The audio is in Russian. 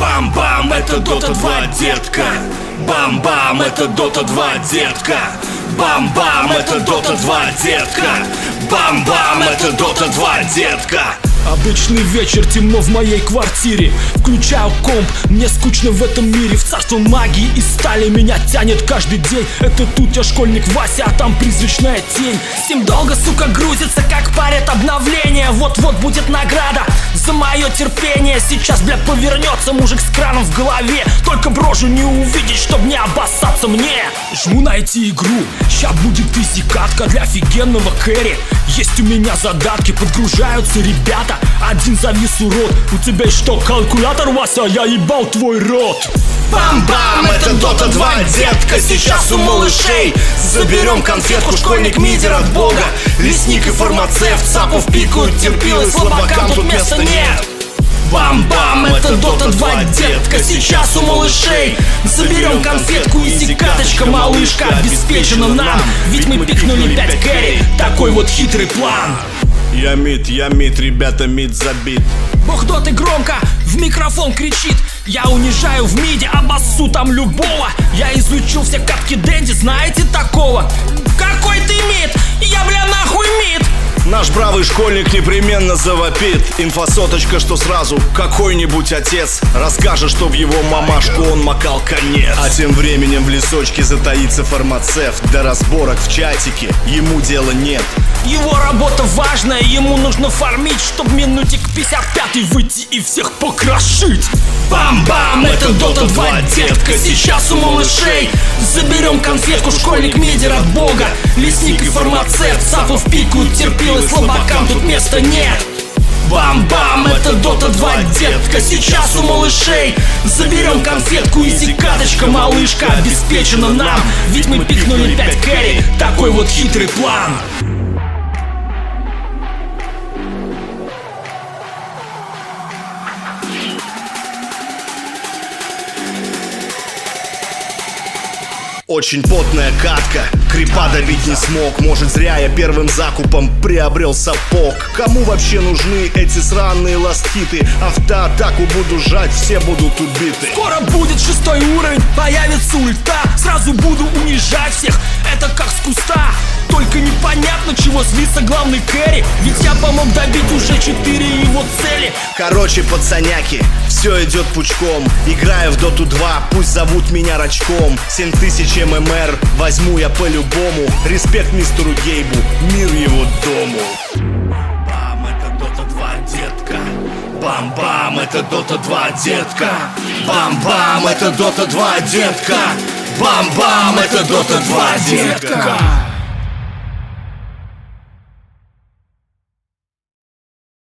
Бам-бам, это Дота 2, детка. Бам-бам, это Дота 2, детка. Бам-бам, это Дота 2, детка. Бам-бам, это Дота 2, детка. Обычный вечер, темно в моей квартире. Включаю комп, мне скучно в этом мире. В царство магии и стали меня тянет каждый день. Это тут я школьник Вася, а там призрачная тень. Steam долго, сука, грузится, как парят обновление. Вот-вот будет награда за мое терпение Сейчас, бля, повернется. Мужик с краном в голове. Только брожу не увидеть, чтоб не обоссаться мне. Жму найти игру, ща будет изи катка для офигенного кэри Есть у меня задатки, подгружаются ребята. Один завис урод, у тебя что, калькулятор, Вася? Я ебал твой рот Бам-бам, это Дота 2, детка Сейчас у малышей. Заберем конфетку, школьник мидер от бога. Лесник и фармацевт, цапов пикают Терпилы, слабакам тут места нет. Бам-бам, это Дота 2, детка Сейчас у малышей. Заберем конфетку, изи каточка, малышка Обеспечена нам, ведь мы пикнули 5 кэрри Такой вот хитрый план Я мид, я мид, ребята, мид забит Бог доты громко в микрофон кричит Я унижаю в миде, обоссу там любого Я изучил все катки Дэнди, знаете такого? Какой ты мид? Я, бля, нахуй! Наш бравый школьник непременно завопит. Инфосоточка, что сразу какой-нибудь отец Расскажет, что в его мамашку он макал конец. А тем временем в лесочке затаится фармацевт. До разборок в чатике ему дела нет. Его работа важная, ему нужно фармить Чтоб минутик 55 выйти и всех покрошить. Бам-бам, это Дота 2, детка Сейчас у малышей Заберем конфетку, школьник мидер от бога. Лесник и фармацевт, цапов пикают Терпилы, слабакам тут места нет. Бам-бам, это Дота 2, детка Сейчас у малышей. Заберем конфетку, изи каточка, малышка Обеспечена нам, ведь мы пикнули 5 кэрри Такой вот хитрый план Очень потная катка, крипа добить не смог. Может зря я первым закупом приобрел сапог. Кому вообще нужны эти сраные ластхиты? Автоатаку буду жать, все будут убиты. Скоро будет шестой уровень, появится ульта. Сразу буду унижать всех, это как с куста. Только непонятно, чего злится главный Кэрри Ведь помог добить уже четыре его цели. Короче, пацаняки, все идет пучком. Играю в Доту 2, пусть зовут меня Рачком. 7000 ММР, возьму я по-любому. Респект мистеру Гейбу, мир его дому. Бам, это Дота 2, детка. Бам-бам, это Дота 2, детка. Бам-бам, это Дота 2, детка. Бам-бам, это Дота 2, детка